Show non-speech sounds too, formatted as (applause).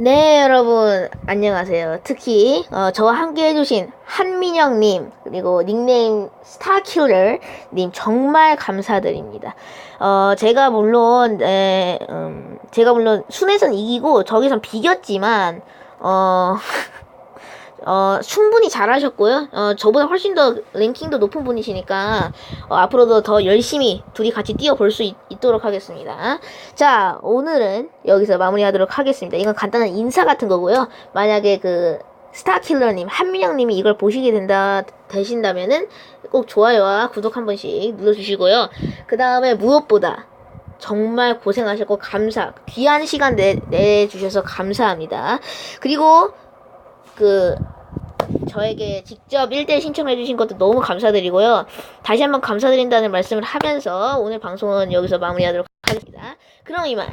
네, 여러분, 안녕하세요. 특히, 어, 저와 함께 해주신 한민영님, 그리고 닉네임 스타킬러님, 정말 감사드립니다. 어, 제가 물론, 에, 음, 제가 물론 순에선 이기고, 저기선 비겼지만, 어, (laughs) 어, 충분히 잘하셨고요. 어, 저보다 훨씬 더 랭킹도 높은 분이시니까 어, 앞으로도 더 열심히 둘이 같이 뛰어볼 수 있, 도록 하겠습니다. 자, 오늘은 여기서 마무리하도록 하겠습니다. 이건 간단한 인사 같은 거고요. 만약에 그 스타킬러님, 한민영님이 이걸 보시게 된다 되신다면은 꼭 좋아요와 구독 한 번씩 눌러주시고요. 그 다음에 무엇보다 정말 고생하셨고 감사 귀한 시간 내, 내주셔서 감사합니다. 그리고 그 저에게 직접 1대1 신청해 주신 것도 너무 감사드리고요. 다시 한번 감사드린다는 말씀을 하면서 오늘 방송은 여기서 마무리하도록 하겠습니다. 그럼 이만